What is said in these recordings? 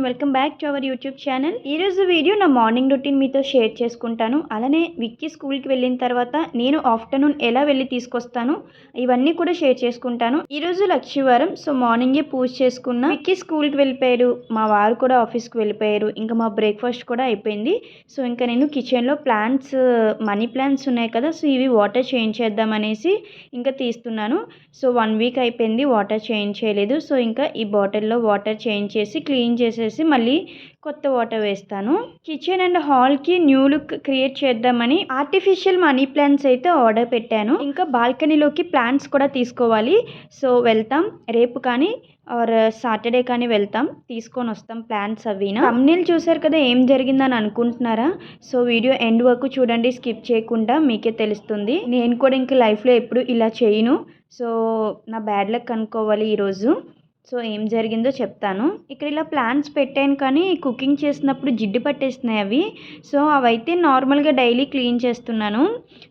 And welcome back to our YouTube channel ఈ రోజు video నా మార్నింగ్ రొటీన్ మీతో షేర్ చేసుకుంటాను. అలానే విక్కీ స్కూల్కి వెళ్ళిన తర్వాత నేను ఆఫ్టర్నూన్ ఎలా వెళ్ళి తీసుకొస్తాను ఇవన్నీ కూడా షేర్ చేసుకుంటాను. ఈరోజు లక్ష్మీవారం సో మార్నింగే పూజ చేసుకున్న విక్కీ స్కూల్కి వెళ్ళిపోయారు మా వారు కూడా ఆఫీస్కి వెళ్ళిపోయారు. ఇంకా మా బ్రేక్ఫాస్ట్ కూడా అయిపోయింది. సో ఇంకా నేను కిచెన్లో ప్లాంట్స్ మనీ ప్లాంట్స్ ఉన్నాయి కదా సో ఇవి వాటర్ చేంజ్ చేద్దామనేసి ఇంకా తీస్తున్నాను. సో వన్ వీక్ అయిపోయింది వాటర్ చేంజ్ చేయలేదు. సో ఇంకా ఈ బాటిల్లో వాటర్ చేంజ్ చేసి క్లీన్ చేసేసి మళ్ళీ కొత్త వాటర్ వేస్తాను. కిచెన్ అండ్ హాల్కి న్యూ లుక్ క్రియేట్ చేద్దామని ఆర్టిఫిషియల్ మనీ ప్లాంట్స్ అయితే ఆర్డర్ పెట్టాను. ఇంకా బాల్కనీలోకి ప్లాంట్స్ కూడా తీసుకోవాలి. సో వెళ్తాం. రేపు కానీ ఆర్ సాటర్డే కానీ వెళ్తాం. తీసుకొని వస్తాం ప్లాంట్స్ అవినా తమ్నీళ్ళు చూసారు కదా ఏం జరిగిందని అనుకుంటున్నారా? సో వీడియో ఎండ్ వరకు చూడండి. స్కిప్ చేయకుండా మీకే తెలుస్తుంది. నేను కూడా ఇంక లైఫ్లో ఎప్పుడు ఇలా చేయను. సో నా బ్యాడ్ లక్ అనుకోవాలి ఈరోజు. సో ఏం జరిగిందో చెప్తాను. ఇక్కడ ఇలా ప్లాంట్స్ పెట్టాను కానీ కుకింగ్ చేసినప్పుడు జిడ్డు పట్టేస్తున్నాయి అవి. సో అవైతే నార్మల్గా డైలీ క్లీన్ చేస్తున్నాను.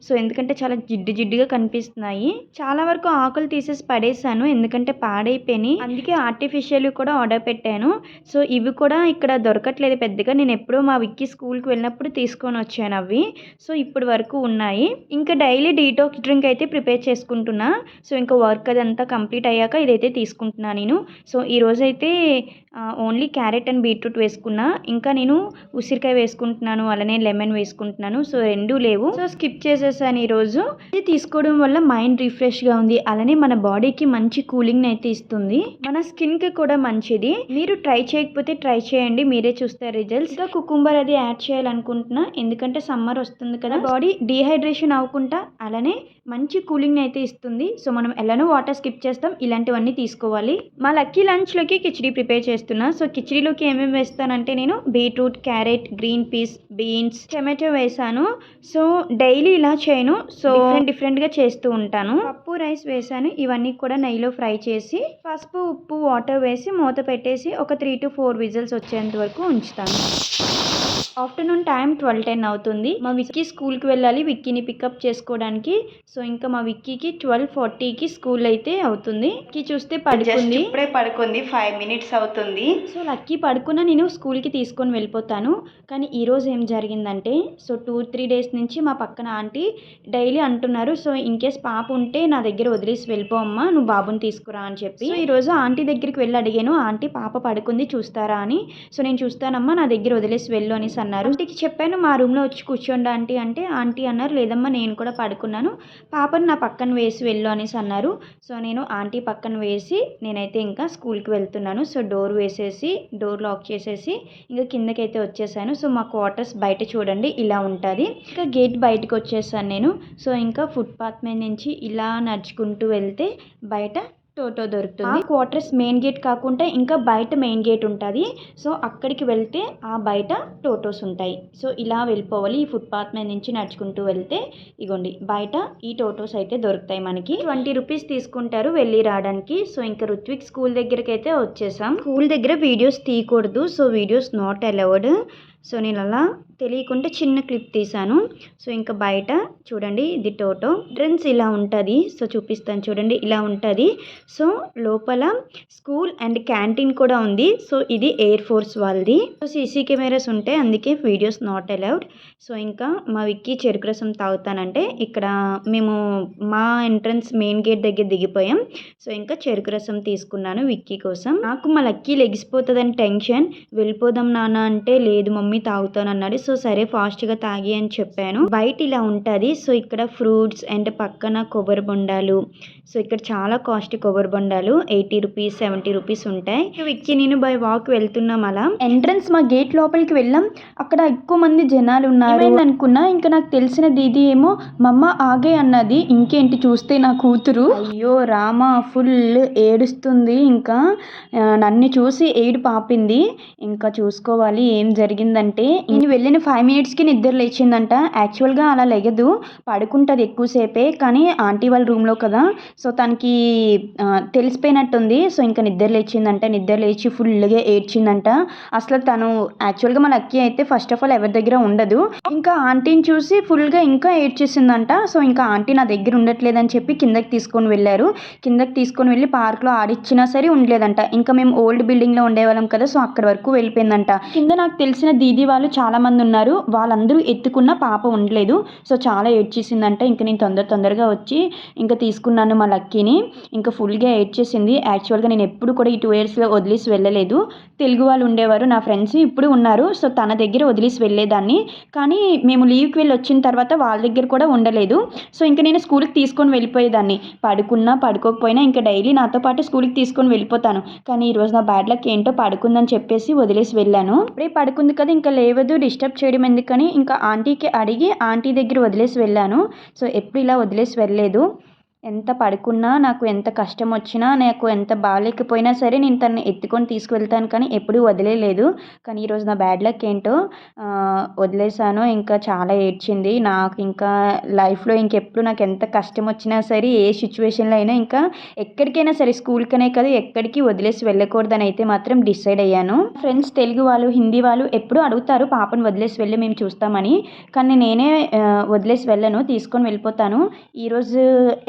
సో ఎందుకంటే చాలా జిడ్డు జిడ్డుగా కనిపిస్తున్నాయి. చాలా వరకు ఆకులు తీసేసి పడేసాను ఎందుకంటే పాడైపోయినాయి. అందుకే ఆర్టిఫిషియల్ కూడా ఆర్డర్ పెట్టాను. సో ఇవి కూడా ఇక్కడ దొరకట్లేదు పెద్దగా. నేను ఎప్పుడో మా విక్కి స్కూల్కి వెళ్ళినప్పుడు తీసుకొని వచ్చాను అవి. సో ఇప్పుడు వరకు ఉన్నాయి. ఇంకా డైలీ డీటాక్స్ డ్రింక్ అయితే ప్రిపేర్ చేసుకుంటున్నా. సో ఇంకా వర్క్ అదంతా కంప్లీట్ అయ్యాక ఇదైతే తీసుకుంటున్నా నేను. సో ఈరోజు అయితే ఓన్లీ క్యారెట్ అండ్ బీట్రూట్ వేసుకున్నా. ఇంకా నేను ఉసిరికాయ వేసుకుంటున్నాను అలానే లెమన్ వేసుకుంటున్నాను. సో రెండు లేవు. సో స్కిప్ చేసేసాను ఈరోజు ఇది తీసుకోవడం వల్ల మైండ్ రిఫ్రెష్గా ఉంది. అలానే మన బాడీకి మంచి కూలింగ్ అయితే ఇస్తుంది. మన స్కిన్కి కూడా మంచిది. మీరు ట్రై చేయకపోతే ట్రై చేయండి. మీరే చూస్తారు రిజల్ట్స్ ఇంకా కుకుంబర్ అది యాడ్ చేయాలనుకుంటున్నా. ఎందుకంటే సమ్మర్ వస్తుంది కదా. బాడీ డీహైడ్రేషన్ అవ్వకుండా అలానే మంచి కూలింగ్ అయితే ఇస్తుంది. సో మనం ఎలానో వాటర్ స్కిప్ చేస్తాం. ఇలాంటివన్నీ తీసుకోవాలి. మా లక్కీ లంచ్లోకి కిచడీ ప్రిపేర్ చేస్తున్నా. సో కిచడీలోకి ఏమేమి వేస్తానంటే నేను beetroot carrot green peas beans tomato వేసాను. సో డైలీ ఇలా చేయను. సో డిఫరెంట్ డిఫరెంట్గా చేస్తూ ఉంటాను. పప్పు రైస్ వేసాను. ఇవన్నీ కూడా నెయ్యిలో ఫ్రై చేసి పసుపు ఉప్పు వాటర్ వేసి మూత పెట్టేసి ఒక త్రీ టు ఫోర్ విజిల్స్ వచ్చేంత వరకు ఉంచుతాను. ఆఫ్టర్నూన్ టైం ట్వెల్వ్ టెన్ అవుతుంది. మా విక్కీ స్కూల్కి వెళ్ళాలి. విక్కీని పికప్ చేసుకోవడానికి. సో ఇంకా మా విక్కీకి ట్వెల్వ్ ఫార్టీకి స్కూల్ అయితే అవుతుంది. విక్కీ చూస్తే పడుకుంది. ఇప్పుడే పడుకుంది. ఫైవ్ మినిట్స్ అవుతుంది. సో లక్కీ పడుకున్న నేను స్కూల్కి తీసుకొని వెళ్ళిపోతాను. కానీ ఈరోజు ఏం జరిగిందంటే సో టూ త్రీ డేస్ నుంచి మా పక్కన ఆంటీ డైలీ అంటున్నారు. సో ఇన్ కేస్ పాప ఉంటే నా దగ్గర వదిలేసి వెళ్ళిపో అమ్మా నువ్వు బాబుని తీసుకురా అని చెప్పి. సో ఈరోజు ఆంటీ దగ్గరికి వెళ్ళి అడిగాను. ఆంటీ పాప పడుకుంది చూస్తారా అని. సో నేను చూస్తానమ్మా నా దగ్గర వదిలేసి వెళ్ళు అనేసి అన్నారు. ఆంటీకి చెప్పాను మా రూమ్లో వచ్చి కూర్చోండి ఆంటీ. అంటే ఆంటీ అన్నారు లేదమ్మా నేను కూడా పడుకున్నాను. పాపను నా పక్కన వేసి వెళ్ళు అనేసి అన్నారు. సో నేను ఆంటీ పక్కన వేసి నేనైతే ఇంకా స్కూల్కి వెళ్తున్నాను. సో డోర్ వేసేసి డోర్ లాక్ చేసేసి ఇంకా కిందకైతే వచ్చేసాను. సో మా క్వార్టర్స్ బయట చూడండి ఇలా ఉంటుంది. ఇంకా గేట్ బయటకు వచ్చేసాను నేను. సో ఇంకా ఫుట్పాత్ మీద నుంచి ఇలా నడుచుకుంటూ వెళ్తే బయట టోటో దొరుకుతుంది. క్వార్టర్స్ మెయిన్ గేట్ కాకుండా ఇంకా బయట మెయిన్ గేట్ ఉంటుంది. సో అక్కడికి వెళ్తే ఆ బయట టోటోస్ ఉంటాయి. సో ఇలా వెళ్ళిపోవాలి. ఈ ఫుట్పాత్ మీద నుంచి నడుచుకుంటూ వెళ్తే ఇగోండి బయట ఈ టోటోస్ అయితే దొరుకుతాయి మనకి. ట్వంటీ రూపీస్ తీసుకుంటారు వెళ్ళి రావడానికి. సో ఇంకా రుత్విక్ స్కూల్ దగ్గరికి అయితే వచ్చేసాం. స్కూల్ దగ్గర వీడియోస్ తీయకూడదు. So videos not allowed so నేను అలా తెలియకుండా చిన్న క్లిప్ తీసాను సో ఇంకా బయట చూడండి ఇది టోటో. డ్రెన్స్ ఇలా ఉంటుంది. సో చూపిస్తాను చూడండి ఇలా ఉంటుంది. సో లోపల స్కూల్ అండ్ క్యాంటీన్ కూడా ఉంది. సో ఇది ఎయిర్ ఫోర్స్ వాళ్ళది. సో సీసీ కెమెరాస్ ఉంటాయి అందుకే వీడియోస్ నాట్ అలౌడ్ సో ఇంకా మా విక్కీ చెరుకు రసం తాగుతానంటే ఇక్కడ మేము మా ఎంట్రన్స్ మెయిన్ గేట్ దగ్గర దిగిపోయాం. సో ఇంకా చెరుకు రసం తీసుకున్నాను విక్కీ కోసం. నాకు మా లక్కీ లెగిసిపోతుందని టెన్షన్. వెళ్ళిపోదాం నాన్న అంటే లేదు మమ్మీ తాగుతాను అన్నాడు సో సరే ఫాస్ట్గా తాగి అని చెప్పాను. బయట ఇలా ఉంటుంది. సో ఇక్కడ ఫ్రూట్స్ అండ్ పక్కన కొబ్బరి బొండాలు. సో ఇక్కడ చాలా కాస్ట్ కొబ్బరి బొండాలు. ఎయిటీ రూపీస్ సెవెంటీ రూపీస్ ఉంటాయి. విక్కీ నేను బై వాక్ వెళ్తున్నాం అలా. ఎంట్రన్స్ మా గేట్ లోపలికి వెళ్ళాం. అక్కడ ఎక్కువ మంది జనాలు ఉన్నారు. అనుకున్నా ఇంకా నాకు తెలిసిన దీది ఏమో మమ్మ ఆగే అన్నది. ఇంకేంటి చూస్తే నా కూతురు. అయ్యో రామ ఫుల్ ఏడుస్తుంది. ఇంకా నన్ను చూసి ఏడు పాపింది ఇంకా చూసుకోవాలి ఏం జరిగిందంటే నేను వెళ్ళిన ఫైవ్ మినిట్స్కి నిద్ర లేచిందంట. యాక్చువల్గా అలా లెగదు పడుకుంటుంది ఎక్కువసేపే కానీ ఆంటీ వాళ్ళ రూమ్లో కదా. సో తనకి తెలిసిపోయినట్టుంది. సో ఇంకా నిద్ర లేచిందంట. నిద్ర లేచి ఫుల్గా ఏడ్చిందంట. అసలు తను యాక్చువల్గా మన అక్కి అయితే ఫస్ట్ ఆఫ్ ఆల్ ఎవరి దగ్గర ఉండదు. ఇంకా ఆంటీని చూసి ఫుల్గా ఇంకా ఏడ్చేసిందంట. సో ఇంకా ఆంటీ నా దగ్గర ఉండట్లేదని చెప్పి కిందకి తీసుకొని వెళ్ళారు. కిందకి తీసుకొని వెళ్ళి పార్క్లో ఆడిచ్చినా సరే ఉండలేదంట. ఇంకా మేము ఓల్డ్ బిల్డింగ్లో ఉండేవాళ్ళం కదా సో అక్కడ వరకు వెళ్ళిపోయిందంట. కింద నాకు తెలిసిన దీదీ వాళ్ళు చాలా మంది ఉన్నారు. వాళ్ళందరూ ఎత్తుకున్న పాప ఉండలేదు. సో చాలా ఏడ్చేసిందంటే. ఇంకా నేను తొందర తొందరగా వచ్చి ఇంకా తీసుకున్నాను మా లక్కీని. ఇంకా ఫుల్గా ఏడ్చేసింది. యాక్చువల్గా నేను ఎప్పుడు కూడా ఈ టూ ఇయర్స్లో వదిలేసి వెళ్ళలేదు. తెలుగు వాళ్ళు ఉండేవారు. నా ఫ్రెండ్స్ ఇప్పుడు ఉన్నారు. సో తన దగ్గర వదిలేసి వెళ్ళేదాన్ని. కానీ మేము లీవ్కి వెళ్ళి వచ్చిన తర్వాత వాళ్ళ దగ్గర కూడా ఉండలేదు. సో ఇంకా నేను స్కూల్కి తీసుకొని వెళ్ళిపోయేదాన్ని. పడుకున్నా పడుకోకపోయినా ఇంకా డైలీ నాతో పాటు స్కూల్కి తీసుకొని వెళ్ళిపోతాను. కానీ ఈరోజు నా బ్యాడ్ లక్ ఏంటో పడుకుందని చెప్పేసి వదిలేసి వెళ్ళాను. రేపు పడుకుంది కదా ఇంకా లేవదు డిస్టర్బ్ చేయడం ఎందుకని ఇంకా ఆంటీకి అడిగి ఆంటీ దగ్గర వదిలేసి వెళ్ళాను. సో ఎప్పుడు ఇలా వదిలేసి వెళ్ళలేదు. ఎంత పడుకున్నా నాకు ఎంత కష్టం వచ్చినా నాకు ఎంత బాగాలేకపోయినా సరే నేను తనని ఎత్తుకొని తీసుకువెళ్తాను కానీ ఎప్పుడూ వదిలేదు కానీ ఈరోజు నా బ్యాడ్ లక్ ఏంటో వదిలేసాను ఇంకా చాలా ఏడ్చింది. నాకు ఇంకా లైఫ్లో ఇంకెప్పుడు నాకు ఎంత కష్టం వచ్చినా సరే ఏ సిచ్యువేషన్లో అయినా ఇంకా ఎక్కడికైనా సరే స్కూల్కనే కదా ఎక్కడికి వదిలేసి వెళ్ళకూడదని అయితే మాత్రం డిసైడ్ అయ్యాను. ఫ్రెండ్స్ తెలుగు వాళ్ళు హిందీ వాళ్ళు ఎప్పుడూ అడుగుతారు పాపను వదిలేసి వెళ్ళి మేము చూస్తామని. కానీ నేనే వదిలేసి వెళ్ళను తీసుకొని వెళ్ళిపోతాను. ఈరోజు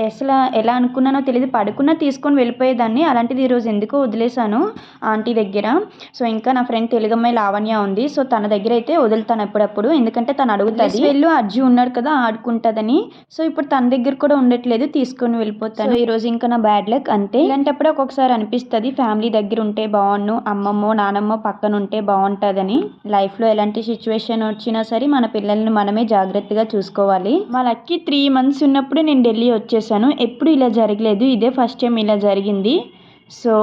ఎస్ అసలు ఎలా అనుకున్నానో తెలియదు పడుకున్నా తీసుకొని వెళ్ళిపోయేదాన్ని. అలాంటిది ఈరోజు ఎందుకో వదిలేశాను ఆంటీ దగ్గర. సో ఇంకా నా ఫ్రెండ్ తెలుగు అమ్మాయి లావణ్య ఉంది. సో తన దగ్గర అయితే వదులుతాను ఎప్పుడప్పుడు. ఎందుకంటే తను అడుగుతుంది. వెళ్ళు. అర్జు ఉన్నాడు కదా ఆడుకుంటుందని. సో ఇప్పుడు తన దగ్గర కూడా ఉండట్లేదు. తీసుకొని వెళ్ళిపోతాను. ఈ రోజు ఇంకా నా బ్యాడ్ లక్ అంతే. ఇలాంటప్పుడు ఒక్కొక్కసారి అనిపిస్తుంది ఫ్యామిలీ దగ్గర ఉంటే బాగుండు అమ్మమ్మో నానమ్మో పక్కన ఉంటే బాగుంటుందని. లైఫ్లో ఎలాంటి సిచ్యువేషన్ వచ్చినా సరే మన పిల్లల్ని మనమే జాగ్రత్తగా చూసుకోవాలి. మా లక్కి త్రీ మంత్స్ ఉన్నప్పుడు నేను ఢిల్లీ వచ్చేసాను. ఎప్పుడు ఇలా జరగలేదు. ఇదే ఫస్ట్ టైం ఇలా జరిగింది. So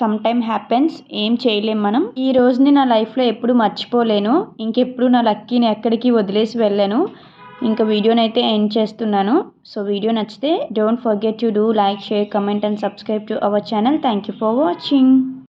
some time happens. ఏం చేయలేం మనం. ఈ రోజుని నా లైఫ్లో ఎప్పుడు మర్చిపోలేను. ఇంకెప్పుడు నా లక్కీని ఎక్కడికి వదిలేసి వెళ్ళాను. ఇంకా వీడియోని అయితే ఎండ్ చేస్తున్నాను. సో వీడియో నచ్చితే don't forget to do like share comment and subscribe to our channel. Thank you for watching.